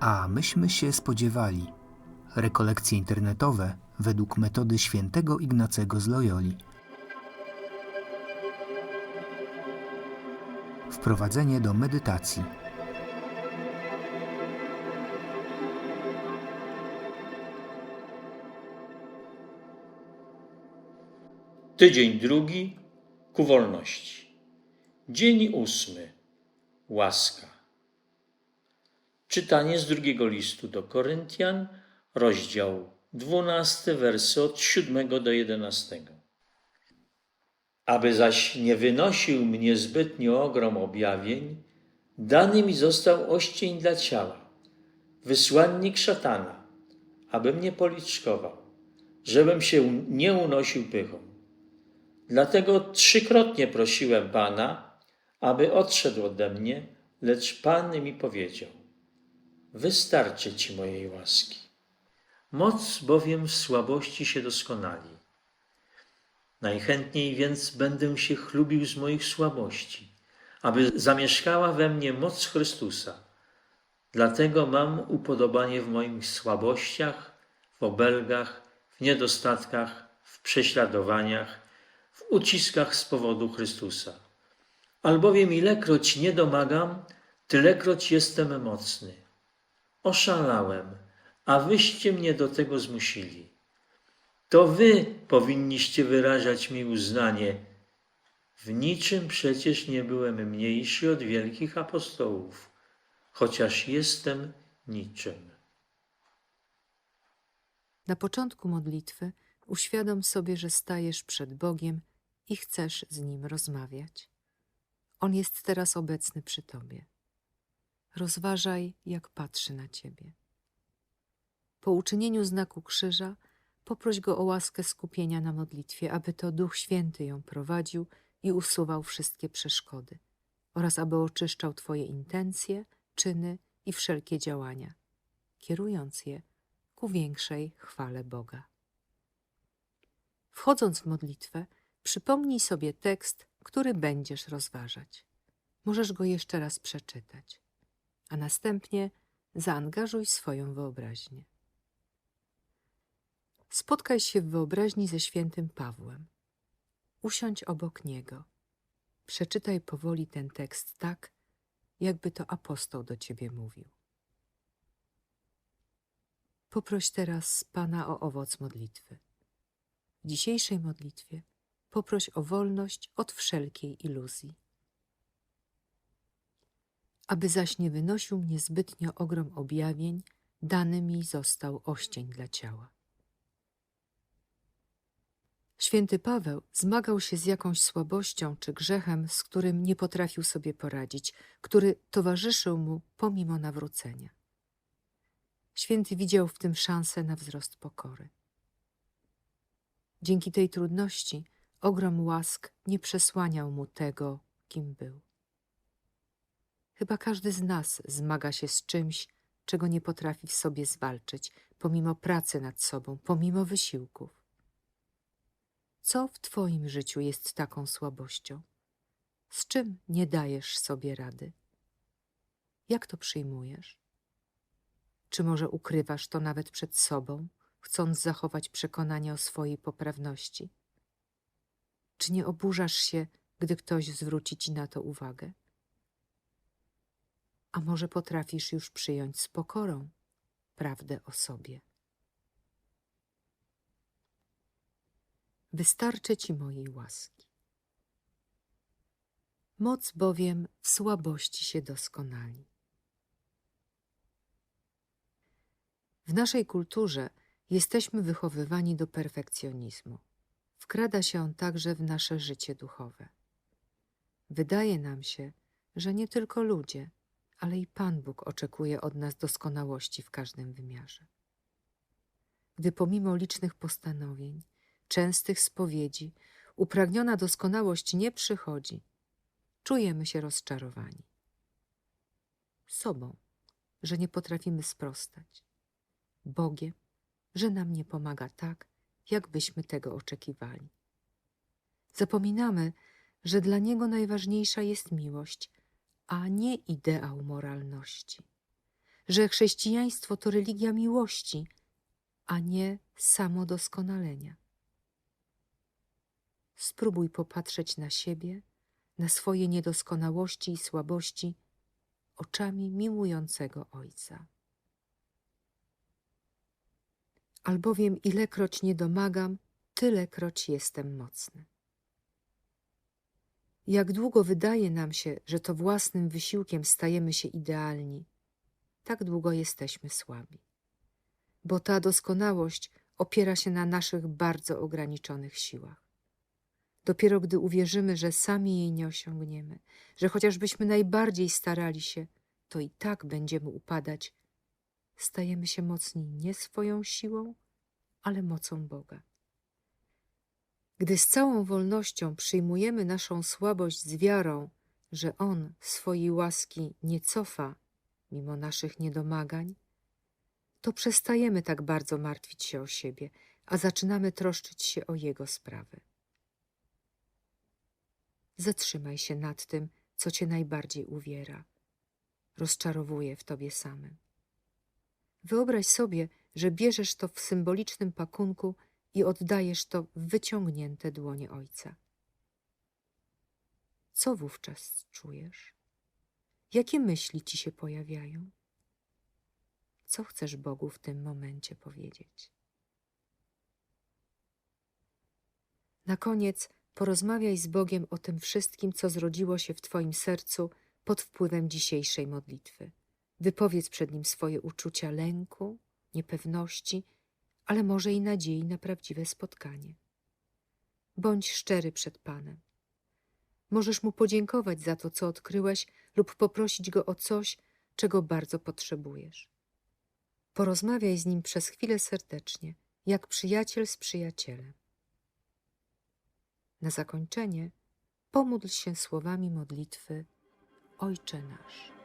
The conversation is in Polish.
A myśmy się spodziewali. Rekolekcje internetowe według metody świętego Ignacego z Loyoli. Wprowadzenie do medytacji. Tydzień drugi ku wolności. Dzień ósmy. Łaska. Czytanie z drugiego listu do Koryntian, rozdział dwunasty, wersy od siódmego do jedenastego. Aby zaś nie wynosił mnie zbytnio ogrom objawień, dany mi został oścień dla ciała, wysłannik szatana, aby mnie policzkował, żebym się nie unosił pychą. Dlatego trzykrotnie prosiłem Pana, aby odszedł ode mnie, lecz Pan mi powiedział: Wystarczy ci mojej łaski. Moc bowiem w słabości się doskonali. Najchętniej więc będę się chlubił z moich słabości, aby zamieszkała we mnie moc Chrystusa. Dlatego mam upodobanie w moich słabościach, w obelgach, w niedostatkach, w prześladowaniach, w uciskach z powodu Chrystusa. Albowiem ilekroć nie domagam, tylekroć jestem mocny. Oszalałem, a wyście mnie do tego zmusili. To wy powinniście wyrażać mi uznanie. W niczym przecież nie byłem mniejszy od wielkich apostołów, chociaż jestem niczym. Na początku modlitwy uświadom sobie, że stajesz przed Bogiem i chcesz z Nim rozmawiać. On jest teraz obecny przy Tobie. Rozważaj, jak patrzy na Ciebie. Po uczynieniu znaku krzyża poproś Go o łaskę skupienia na modlitwie, aby to Duch Święty ją prowadził i usuwał wszystkie przeszkody oraz aby oczyszczał Twoje intencje, czyny i wszelkie działania, kierując je ku większej chwale Boga. Wchodząc w modlitwę, przypomnij sobie tekst, który będziesz rozważać. Możesz go jeszcze raz przeczytać, a następnie zaangażuj swoją wyobraźnię. Spotkaj się w wyobraźni ze świętym Pawłem. Usiądź obok niego. Przeczytaj powoli ten tekst tak, jakby to apostoł do ciebie mówił. Poproś teraz Pana o owoc modlitwy. W dzisiejszej modlitwie poproś o wolność od wszelkiej iluzji. Aby zaś nie wynosił mnie zbytnio ogrom objawień, dany mi został oścień dla ciała. Święty Paweł zmagał się z jakąś słabością czy grzechem, z którym nie potrafił sobie poradzić, który towarzyszył mu pomimo nawrócenia. Święty widział w tym szansę na wzrost pokory. Dzięki tej trudności ogrom łask nie przesłaniał mu tego, kim był. Chyba każdy z nas zmaga się z czymś, czego nie potrafi w sobie zwalczyć, pomimo pracy nad sobą, pomimo wysiłków. Co w Twoim życiu jest taką słabością? Z czym nie dajesz sobie rady? Jak to przyjmujesz? Czy może ukrywasz to nawet przed sobą, chcąc zachować przekonanie o swojej poprawności? Czy nie oburzasz się, gdy ktoś zwróci ci na to uwagę? A może potrafisz już przyjąć z pokorą prawdę o sobie? Wystarczy ci mojej łaski. Moc bowiem w słabości się doskonali. W naszej kulturze jesteśmy wychowywani do perfekcjonizmu. Wkrada się on także w nasze życie duchowe. Wydaje nam się, że nie tylko ludzie, ale i Pan Bóg oczekuje od nas doskonałości w każdym wymiarze. Gdy pomimo licznych postanowień, częstych spowiedzi, upragniona doskonałość nie przychodzi, czujemy się rozczarowani. Sobą, że nie potrafimy sprostać. Bogiem, że nam nie pomaga tak, jakbyśmy tego oczekiwali. Zapominamy, że dla Niego najważniejsza jest miłość, a nie ideał moralności. że chrześcijaństwo to religia miłości, a nie samodoskonalenia. Spróbuj popatrzeć na siebie, na swoje niedoskonałości i słabości oczami miłującego Ojca. Albowiem ilekroć nie domagam, tylekroć jestem mocny. Jak długo wydaje nam się, że to własnym wysiłkiem stajemy się idealni, tak długo jesteśmy słabi. Bo ta doskonałość opiera się na naszych bardzo ograniczonych siłach. Dopiero gdy uwierzymy, że sami jej nie osiągniemy, że chociażbyśmy najbardziej starali się, to i tak będziemy upadać, stajemy się mocni nie swoją siłą, ale mocą Boga. Gdy z całą wolnością przyjmujemy naszą słabość z wiarą, że On swojej łaski nie cofa mimo naszych niedomagań, to przestajemy tak bardzo martwić się o siebie, a zaczynamy troszczyć się o Jego sprawy. Zatrzymaj się nad tym, co Cię najbardziej uwiera, rozczarowuje w Tobie samym. Wyobraź sobie, że bierzesz to w symbolicznym pakunku i oddajesz to w wyciągnięte dłonie Ojca. Co wówczas czujesz? Jakie myśli ci się pojawiają? Co chcesz Bogu w tym momencie powiedzieć? Na koniec porozmawiaj z Bogiem o tym wszystkim, co zrodziło się w Twoim sercu pod wpływem dzisiejszej modlitwy. Wypowiedz przed Nim swoje uczucia lęku, niepewności, ale może i nadziei na prawdziwe spotkanie. Bądź szczery przed Panem. Możesz Mu podziękować za to, co odkryłeś, lub poprosić Go o coś, czego bardzo potrzebujesz. Porozmawiaj z Nim przez chwilę serdecznie, jak przyjaciel z przyjacielem. Na zakończenie pomódl się słowami modlitwy Ojcze nasz.